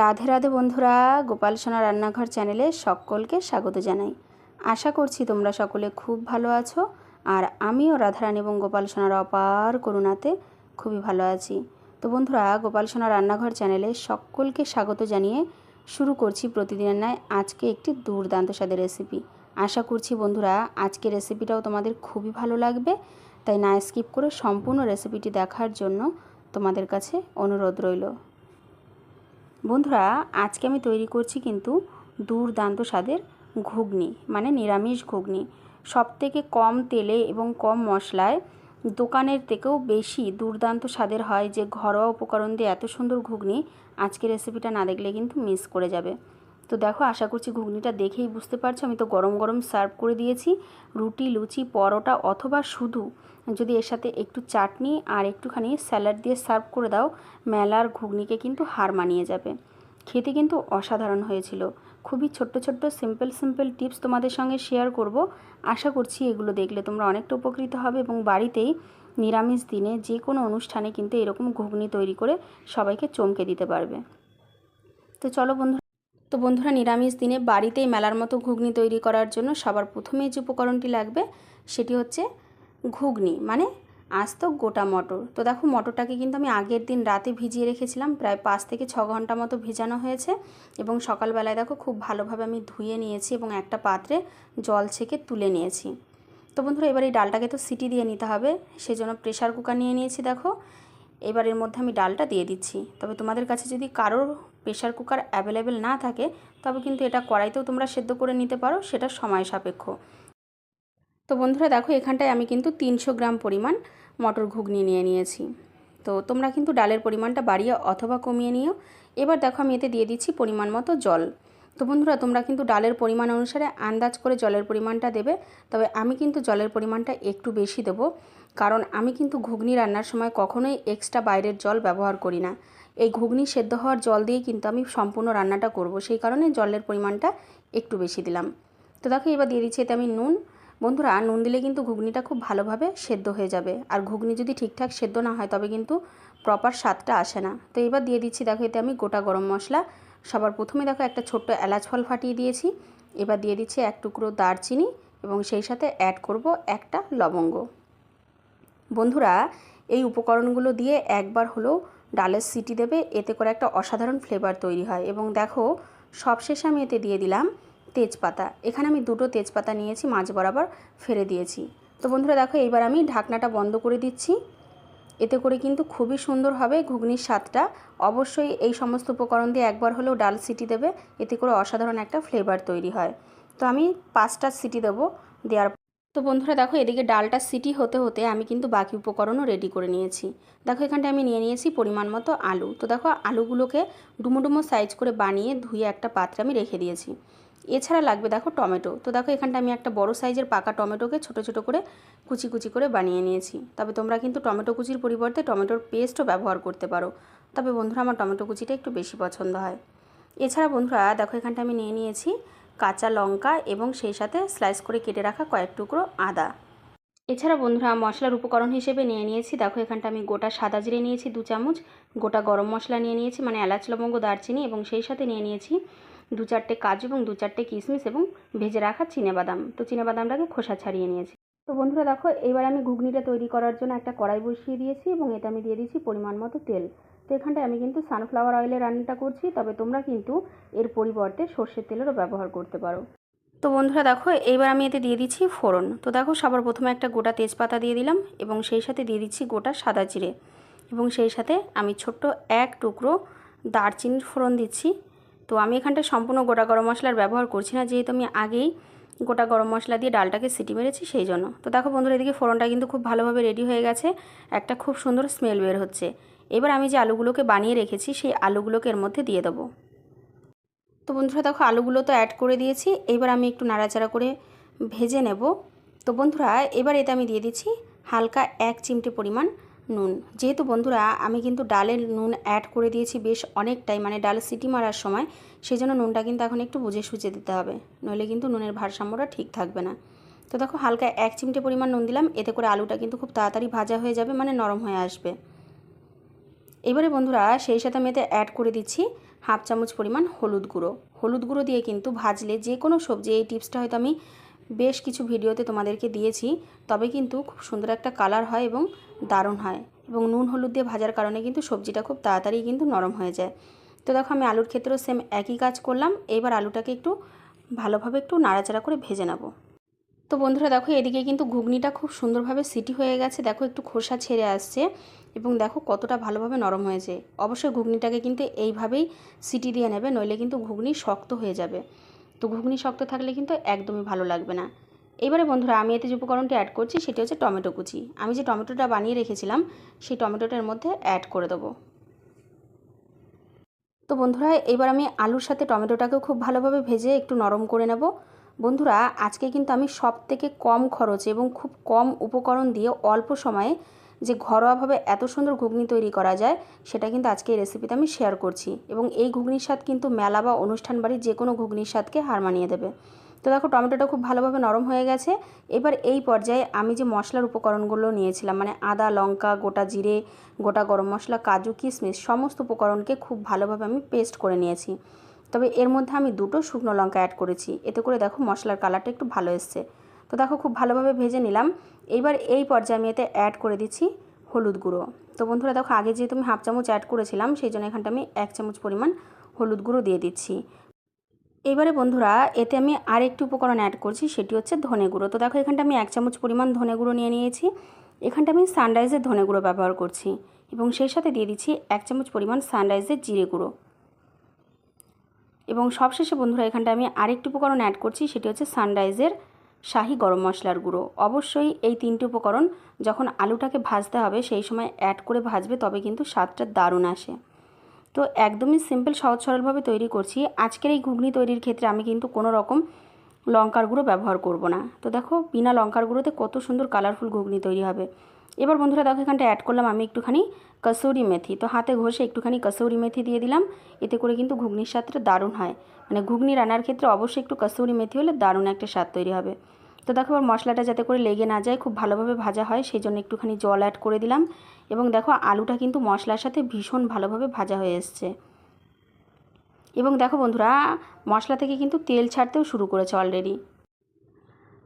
রাধে রাধে বন্ধুরা, গোপাল সোনা রান্নাঘর চ্যানেলে সকলকে স্বাগত জানাই। আশা করছি তোমরা সকলে খুব ভালো আছো আর আমিও রাধারানী এবং গোপাল সোনার অপার করুণাতে খুবই ভালো আছি। তো বন্ধুরা, গোপাল সোনা রান্নাঘর চ্যানেলে সকলকে স্বাগত জানিয়ে শুরু করছি প্রতিদিনের ন্যায় আজকে একটি দুর্দান্ত স্বাদের রেসিপি আশা করছি বন্ধুরা আজকে রেসিপিটাও তোমাদের খুবই ভালো লাগবে, তাই না স্কিপ করে সম্পূর্ণ রেসিপিটি দেখার জন্য তোমাদের কাছে অনুরোধ রইল। বন্ধুরা, আজকে আমি তৈরি করছি কিন্তু দুর্দান্ত স্বাদের ঘুগনি মানে নিরামিষ ঘুগনি। সব থেকে কম তেলে এবং কম মশলায় দোকানের থেকেও বেশি দুর্দান্ত স্বাদের হয় যে ঘরোয়া উপকরণ দিয়ে এত সুন্দর ঘুগনি আজকে রেসিপিটা না দেখলে কিন্তু মিস করে যাবে। তো দেখো, আশা করছি ঘুগনিটা দেখেই বুঝতে পারছ। আমি তো গরম গরম সার্ভ করে দিয়েছি। রুটি, লুচি, পরোটা অথবা শুধু যদি এর সাথে একটু চাটনি আর একটুখানি স্যালাড দিয়ে সার্ভ করে দাও, মেলার ঘুগনিকে কিন্তু হার মানিয়ে যাবে। খেতে কিন্তু অসাধারণ হয়েছিল। খুবই ছোট্ট ছোট্ট সিম্পল সিম্পল টিপস তোমাদের সঙ্গে শেয়ার করব। আশা করছি এগুলো দেখলে তোমরা অনেকটা উপকৃত হবে এবং বাড়িতেই নিরামিষ দিনে যে কোনো অনুষ্ঠানে কিন্তু এরকম ঘুগনি তৈরি করে সবাইকে চমকে দিতে পারবে। তো চলো বন্ধু তো বন্ধুরা, নিরামিষ দিনে বাড়িতেই মেলার মতো ঘুগনি তৈরি করার জন্য সবার প্রথমেই যে উপকরণটি লাগবে সেটি হচ্ছে ঘুগনি মানে আস্ত গোটা মটর। তো দেখো, মটরটাকে কিন্তু আমি আগের দিন রাতে ভিজিয়ে রেখেছিলাম, প্রায় পাঁচ থেকে ছ ঘণ্টা মতো ভেজানো হয়েছে এবং সকালবেলায় দেখো খুব ভালোভাবে আমি ধুয়ে নিয়েছি এবং একটা পাত্রে জল ছেঁকে তুলে নিয়েছি। তো বন্ধুরা, এবার এই ডালটাকে তো সিটি দিয়ে নিতে হবে, সেজন্য প্রেশার কুকার নিয়ে নিয়েছি, দেখো। এবার এর মধ্যে আমি ডালটা দিয়ে দিচ্ছি। তবে তোমাদের কাছে যদি কারোর প্রেশার কুকার অ্যাভেলেবেল না থাকে, তবে কিন্তু এটা কড়াইতেও তোমরা সেদ্ধ করে নিতে পারো, সেটা সময় সাপেক্ষ। তো বন্ধুরা, দেখো, এখানটায় আমি কিন্তু তিনশো গ্রাম পরিমাণ মটর ঘুগনি নিয়ে নিয়েছি। তো তোমরা কিন্তু ডালের পরিমাণটা বাড়িয়ে অথবা কমিয়ে নিও। এবার দেখো, আমি এতে দিয়ে দিচ্ছি পরিমাণ মতো জল। তো বন্ধুরা, তোমরা কিন্তু ডালের পরিমাণ অনুসারে আন্দাজ করে জলের পরিমাণটা দেবে, তবে আমি কিন্তু জলের পরিমাণটা একটু বেশি দেব, কারণ আমি কিন্তু ঘুগনি রান্নার সময় কখনোই এক্সট্রা বাইরের জল ব্যবহার করি না। এই ঘুগনি সেদ্ধ হওয়ার জল দিয়ে কিন্তু আমি সম্পূর্ণ রান্নাটা করব। সেই কারণে জলের পরিমাণটা একটু বেশি দিলাম। তো দেখো, এবার দিয়ে দিচ্ছি এতে আমি নুন। বন্ধুরা, নুন দিলে কিন্তু ঘুগনিটা খুব ভালোভাবে সেদ্ধ হয়ে যাবে। আর ঘুগনি যদি ঠিকঠাক সেদ্ধ না হয়, তবে কিন্তু প্রপার স্বাদটা আসে না। তো এবার দিয়ে দিচ্ছি, দেখো, এতে আমি গোটা গরম মশলা। সবার প্রথমে দেখো, একটা ছোট্ট এলাচ ফল ফাটিয়ে দিয়েছি। এবার দিয়ে দিচ্ছি এক টুকরো দারচিনি এবং সেই সাথে অ্যাড করব একটা লবঙ্গ। বন্ধুরা, এই উপকরণগুলো দিয়ে একবার হলেও ডালের সিটি দেবে, এতে করে একটা অসাধারণ ফ্লেভার তৈরি হয়। এবং দেখো, সবশেষে আমি এতে দিয়ে দিলাম তেজপাতা। এখানে আমি দুটো তেজপাতা নিয়েছি, মাঝ বরাবর ফেলে দিয়েছি। তো বন্ধুরা, দেখো, এইবার আমি ঢাকনাটা বন্ধ করে দিচ্ছি। এতে করে কিন্তু খুবই সুন্দর হবে ঘুগনির স্বাদটা। অবশ্যই এই সমস্ত উপকরণ দিয়ে একবার হলেও ডাল সিটি দেবে, এতে করে অসাধারণ একটা ফ্লেভার তৈরি হয়। তো আমি পাঁচটা সিটি দেবো দেওয়ার তো বন্ধুরা দেখো এদিকে ডালটা সিটি হতে হতে আমি কিন্তু বাকি উপকরণও রেডি করে নিয়েছি। দেখো এখানটা আমি নিয়ে নিয়েছি পরিমাণ মতো আলু। তো দেখো আলুগুলোকে ডুমো ডুমো সাইজ করে বানিয়ে ধুয়ে একটা পাত্রে আমি রেখে দিয়েছি। এছাড়া লাগবে দেখো টমেটো। তো দেখো এখানটা আমি একটা বড় সাইজের পাকা টমেটোকে ছোট ছোট করে কুচি কুচি করে বানিয়ে নিয়েছি। তবে তোমরা কিন্তু টমেটো কুচির পরিবর্তে টমেটোর পেস্টও ব্যবহার করতে পারো। তবে বন্ধুরা আমার টমেটো কুচিটা একটু বেশি পছন্দ হয়। এছাড়া বন্ধুরা দেখো এখানটা আমি নিয়ে নিয়েছি কাঁচা লঙ্কা এবং সেই সাথে স্লাইস করে কেটে রাখা কয়েক টুকরো আদা। এছাড়া বন্ধুরা, মশলার উপকরণ হিসেবে নিয়ে নিয়েছি। দেখো, এখানটা আমি গোটা সাদা জিরে নিয়েছি, দু চামচ। গোটা গরম মশলা নিয়ে নিয়েছি মানে এলাচ, লবঙ্গ, দারচিনি এবং সেই সাথে নিয়ে নিয়েছি দু চারটে কাজু এবং দু চারটে কিশমিশ এবং ভেজে রাখা বাদাম তো বাদামটাকে খোসা ছাড়িয়ে নিয়েছি। তো বন্ধুরা, দেখো, এবার আমি ঘুগনিটা তৈরি করার জন্য একটা কড়াই বসিয়ে দিয়েছি এবং এতে আমি দিয়ে দিয়েছি পরিমাণ মতো তেল। এখানটায় আমি কিন্তু সানফ্লাওয়ার অয়েলে রান্নাটা করছি, তবে তোমরা কিন্তু এর পরিবর্তে সর্ষের তেলেরও ব্যবহার করতে পারো। তো বন্ধুরা দেখো, এইবার আমি এতে দিয়ে দিচ্ছি ফোড়ন। তো দেখো, সবার প্রথমে একটা গোটা তেজপাতা দিয়ে দিলাম এবং সেই সাথে দিয়ে দিচ্ছি গোটা সাদা জিরে। এবং সেই সাথে আমি ছোট্ট এক টুকরো দারচিনির ফোড়ন দিচ্ছি। তো আমি এখানটা সম্পূর্ণ গোটা গরম মশলার ব্যবহার করছি না, যেহেতু আমি আগেই গোটা গরম মশলা দিয়ে ডালটাকে সিটি মেরেছি সেই জন্য। তো দেখো বন্ধুরা, এদিকে ফোড়নটা কিন্তু খুব ভালোভাবে রেডি হয়ে গেছে। একটা খুব সুন্দর স্মেল বের হচ্ছে। এবার আমি যে আলুগুলোকে বানিয়ে রেখেছি, সেই আলুগুলোকে এর মধ্যে দিয়ে দেবো। তো বন্ধুরা, দেখো, আলুগুলো তো অ্যাড করে দিয়েছি। এবার আমি একটু নাড়াচাড়া করে ভেজে নেব। তো বন্ধুরা, এবার এতে আমি দিয়ে দিচ্ছি হালকা এক চিমটে পরিমাণ নুন। যেহেতু বন্ধুরা, আমি কিন্তু ডালের নুন অ্যাড করে দিয়েছি বেশ অনেকটাই মানে ডাল সিটি মারার সময় সেই জন্য নুনটা কিন্তু এখন একটু বুঝে সুঝে দিতে হবে। নইলে কিন্তু নুনের ভারসাম্যটা ঠিক থাকবে না। তো দেখো, হালকা এক চিমটে পরিমাণ নুন দিলাম। এতে করে আলুটা কিন্তু খুব তাড়াতাড়ি ভাজা হয়ে যাবে মানে নরম হয়ে আসবে। এবারে বন্ধুরা সেই সাথে আমি এতে অ্যাড করে দিচ্ছি হাফ চামচ পরিমাণ হলুদ গুঁড়ো। হলুদ গুঁড়ো দিয়ে কিন্তু ভাজলে যে কোনো সবজি, এই টিপসটা হয়তো আমি বেশ কিছু ভিডিওতে তোমাদেরকে দিয়েছি, তবে কিন্তু খুব সুন্দর একটা কালার হয় এবং দারুণ হয় এবং নুন হলুদ দিয়ে ভাজার কারণে কিন্তু সবজিটা খুব তাড়াতাড়ি কিন্তু নরম হয়ে যায়। তো দেখো আমি আলুর ক্ষেত্রেও সেম একই কাজ করলাম, এবার আলুটাকে একটু ভালোভাবে একটু নাড়াচাড়া করে ভেজে নেব। তো বন্ধুরা দেখো, এদিকে কিন্তু ঘুগনিটা খুব সুন্দরভাবে সিটি হয়ে গেছে। দেখো, একটু খোসা ছেড়ে আসছে এবং দেখো কতটা ভালোভাবে নরম হয়েছে। অবশ্যই ঘুগনিটাকে কিন্তু এইভাবেই সিটি দিয়ে নেবে, নইলে কিন্তু ঘুগনি শক্ত হয়ে যাবে। তো ঘুগনি শক্ত থাকলে কিন্তু একদমই ভালো লাগবে না। এবারে বন্ধুরা, আমি এতে যে উপকরণটি অ্যাড করছি, সেটি হচ্ছে টমেটো কুচি। আমি যে টমেটোটা বানিয়ে রেখেছিলাম, সেই টমেটোটার মধ্যে অ্যাড করে দেবো। তো বন্ধুরা, এবার আমি আলুর সাথে টমেটোটাকেও খুব ভালোভাবে ভেজে একটু নরম করে নেব। বন্ধুরা, আজকে কিন্তু আমি সব থেকে কম খরচে এবং খুব কম উপকরণ দিয়ে অল্প সময়ে যে ঘরোয়াভাবে এত সুন্দর ঘুগনি তৈরি করা যায়, সেটা কিন্তু আজকে এই রেসিপিতে আমি শেয়ার করছি এবং এই ঘুগনির স্বাদ কিন্তু মেলা বা অনুষ্ঠান বাড়ির যে কোনো ঘুগনির স্বাদকে হার মানিয়ে দেবে। তো দেখো, টমেটোটা খুব ভালোভাবে নরম হয়ে গেছে। এবার এই পর্যায়ে আমি যে মশলার উপকরণগুলো নিয়েছিলাম মানে আদা, লঙ্কা, গোটা জিরে, গোটা গরম মশলা, কাজু কিশমিশ সমস্ত উপকরণকে খুব ভালোভাবে আমি পেস্ট করে নিয়েছি। তবে এর মধ্যে আমি দুটো শুকনো লঙ্কা অ্যাড করেছি। এতে করে দেখো মশলার কালারটা একটু ভালো এসছে। তো দেখো খুব ভালোভাবে ভেজে নিলাম। এইবার এই পর্যায়ে আমি এতে অ্যাড করে দিচ্ছি হলুদ গুঁড়ো। তো বন্ধুরা দেখো আগে যেহেতু আমি হাফ চামচ অ্যাড করেছিলাম, সেই জন্য এখানটা আমি এক চামচ পরিমাণ হলুদ গুঁড়ো দিয়ে দিচ্ছি। এবারে বন্ধুরা এতে আমি আর একটি উপকরণ অ্যাড করছি, সেটি হচ্ছে ধনে গুঁড়ো। তো দেখো এখানটা আমি এক চামচ পরিমাণ ধনে গুঁড়ো নিয়ে নিয়েছি। এখানটা আমি সানরাইজের ধনে গুঁড়ো ব্যবহার করছি এবং সেই সাথে দিয়ে দিচ্ছি এক চামচ পরিমাণ সানরাইজের জিরে গুঁড়ো। এবং সবশেষে বন্ধুরা, এখানটা আমি আরেকটি উপকরণ অ্যাড করছি, সেটি হচ্ছে সানরাইজের শাহি গরম মশলার গুঁড়ো। অবশ্যই এই তিনটি উপকরণ যখন আলুটাকে ভাজতে হবে, সেই সময় অ্যাড করে ভাজবে, তবে কিন্তু স্বাদটা দারুণ আসে। তো একদমই সিম্পল সহজ, সরলভাবে তৈরি করছি। আজকের এই ঘুগনি তৈরির ক্ষেত্রে আমি কিন্তু কোনো রকম লঙ্কার গুঁড়ো ব্যবহার করব না। তো দেখো, বিনা লঙ্কার গুঁড়োতে কত সুন্দর কালারফুল ঘুগনি তৈরি হবে। এবার বন্ধুরা দেখো, এখানটা অ্যাড করলাম আমি একটুখানি কসৌরি মেথি। তো হাতে ঘষে একটুখানি কসৌরি মেথি দিয়ে দিলাম। এতে করে কিন্তু ঘুগনির স্বাদটা দারুণ হয়। মানে ঘুগনি রান্নার ক্ষেত্রে অবশ্যই একটু কসৌরি মেথি হলে দারুণ একটা স্বাদ তৈরি হবে। তো দেখো, এবার মশলাটা যাতে করে লেগে না যায়, খুব ভালোভাবে ভাজা হয় সেই জন্য একটুখানি জল অ্যাড করে দিলাম। এবং দেখো, আলুটা কিন্তু মশলার সাথে ভীষণ ভালোভাবে ভাজা হয়ে এসছে। এবং দেখো বন্ধুরা, মশলা থেকে কিন্তু তেল ছাড়তেও শুরু করেছে অলরেডি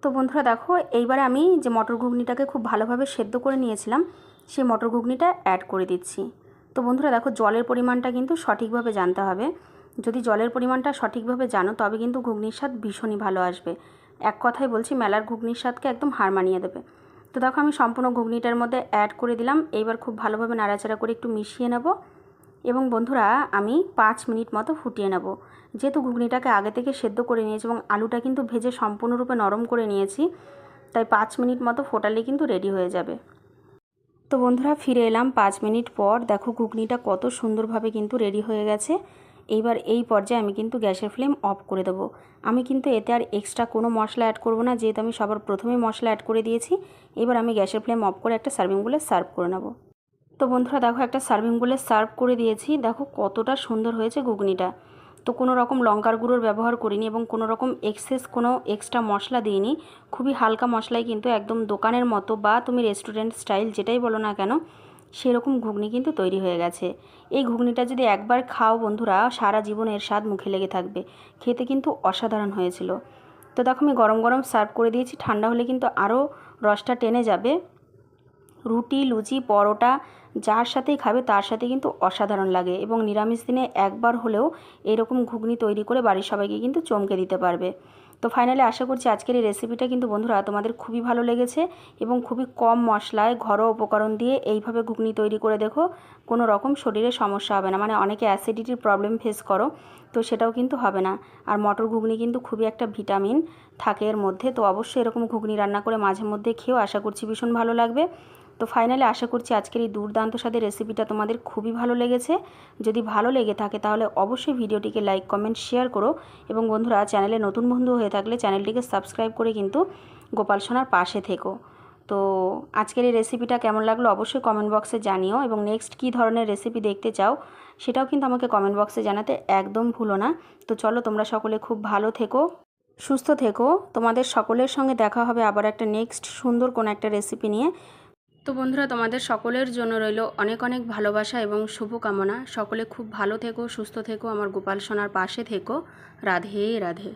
তো বন্ধুরা দেখো, এইবারে আমি যে মটর ঘুগনিটাকে খুব ভালোভাবে সেদ্ধ করে নিয়েছিলাম, সেই মটর ঘুগনিটা অ্যাড করে দিচ্ছি। তো বন্ধুরা দেখো, জলের পরিমাণটা কিন্তু সঠিকভাবে জানতে হবে। যদি জলের পরিমাণটা সঠিকভাবে জানো, তবে কিন্তু ঘুগনির স্বাদ ভীষণই ভালো আসবে। এক কথায় বলছি, মেলার ঘুগনির স্বাদকে একদম হার মানিয়ে দেবে। তো দেখো, আমি সম্পূর্ণ ঘুগনিটার মধ্যে অ্যাড করে দিলাম। এইবার খুব ভালোভাবে নাড়াচাড়া করে একটু মিশিয়ে নেব। এবং বন্ধুরা, আমি পাঁচ মিনিট মতো ফুটিয়ে নেব। যেহেতু ঘুগনিটাকে আগে থেকে সেদ্ধ করে নিয়েছি এবং আলুটা কিন্তু ভেজে সম্পূর্ণরূপে নরম করে নিয়েছি, তাই পাঁচ মিনিট মতো ফোটালে কিন্তু রেডি হয়ে যাবে। তো বন্ধুরা, ফিরে এলাম পাঁচ মিনিট পর। দেখো, ঘুগনিটা কত সুন্দরভাবে কিন্তু রেডি হয়ে গেছে। এইবার এই পর্যায়ে আমি কিন্তু গ্যাসের ফ্লেম অফ করে দেবো। আমি কিন্তু এতে আর এক্সট্রা কোনো মশলা অ্যাড করব না, যেহেতু আমি সবার প্রথমে মশলা অ্যাড করে দিয়েছি। এবার আমি গ্যাসের ফ্লেম অফ করে একটা সার্ভিং বলে সার্ভ করে নেব। তো বন্ধুরা দেখো একটা সার্ভিং বলে সার্ভ করে দিয়েছি। দেখো কতটা সুন্দর হয়েছে ঘুগনিটা। তো কোনো রকম লঙ্কার গুঁড়োর ব্যবহার করিনি এবং কোনো রকম এক্সেস কোনো এক্সট্রা মশলা দিইনি। খুবই হালকা মশলাই কিন্তু একদম দোকানের মতো বা তুমি রেস্টুরেন্ট স্টাইল যেটাই বলো না কেন, সেরকম ঘুগনি কিন্তু তৈরি হয়ে গেছে। এই ঘুগনিটা যদি একবার খাও বন্ধুরা, সারা জীবন এর স্বাদ মুখে লেগে থাকবে। খেতে কিন্তু অসাধারণ হয়েছিল। তো দেখো আমি গরম গরম সার্ভ করে দিয়েছি। ঠান্ডা হলে কিন্তু আরও রসটা টেনে যাবে। রুটি, লুচি, পরোটা, যার সাথেই খাবে তার সাথে কিন্তু অসাধারণ লাগে এবং নিরামিষ দিনে একবার হলেও এরকম ঘুগনি তৈরি করে বাড়ির সবাইকে কিন্তু চমকে দিতে পারবে। তো ফাইনালি আশা করছি আজকের এই রেসিপিটা কিন্তু বন্ধুরা তোমাদের খুবই ভালো লেগেছে এবং খুবই কম মশলায় ঘরোয়া উপকরণ দিয়ে এইভাবে ঘুগনি তৈরি করে দেখো, কোনো রকম শরীরে সমস্যা হবে না। মানে অনেকে অ্যাসিডিটির প্রবলেম ফেস করো, তো সেটাও কিন্তু হবে না। আর মটর ঘুগনি কিন্তু খুবই একটা ভিটামিন থাকে এর মধ্যে, তো অবশ্যই এরকম ঘুগনি রান্না করে মাঝে মধ্যে খেয়েও আশা করছি ভীষণ ভালো লাগবে। তো ফাইনালি আশা করছি আজকের এই দুর্দান্ত স্বাদের রেসিপিটা তোমাদের খুবই ভালো লেগেছে। যদি ভালো লেগে থাকে তাহলে অবশ্যই ভিডিওটিকে লাইক কমেন্ট শেয়ার করো। এবং বন্ধুরা চ্যানেলে নতুন বন্ধু হয়ে থাকলে চ্যানেলটিকে সাবস্ক্রাইব করে কিন্তু গোপাল সোনার পাশে থেকো। তো আজকের এই রেসিপিটা কেমন লাগল অবশ্যই কমেন্ট বক্সে জানিও। এবং নেক্সট কী ধরনের রেসিপি দেখতে চাও সেটাও কিন্তু আমাকে কমেন্ট বক্সে জানাতে একদম ভুলো না। তো চলো, তোমরা সকলে খুব ভালো থেকো, সুস্থ থেকো। তোমাদের সকলের সঙ্গে দেখা হবে আবার একটা নেক্সট সুন্দর কোনো একটা রেসিপি নিয়ে। তো বন্ধুরা, তোমাদের সকলের জন্য রইল অনেক অনেক ভালোবাসা এবং শুভকামনা। সকলে খুব ভালো থেকো, সুস্থ থেকো, আমার গোপাল সোনার পাশে থেকো। রাধে রাধে।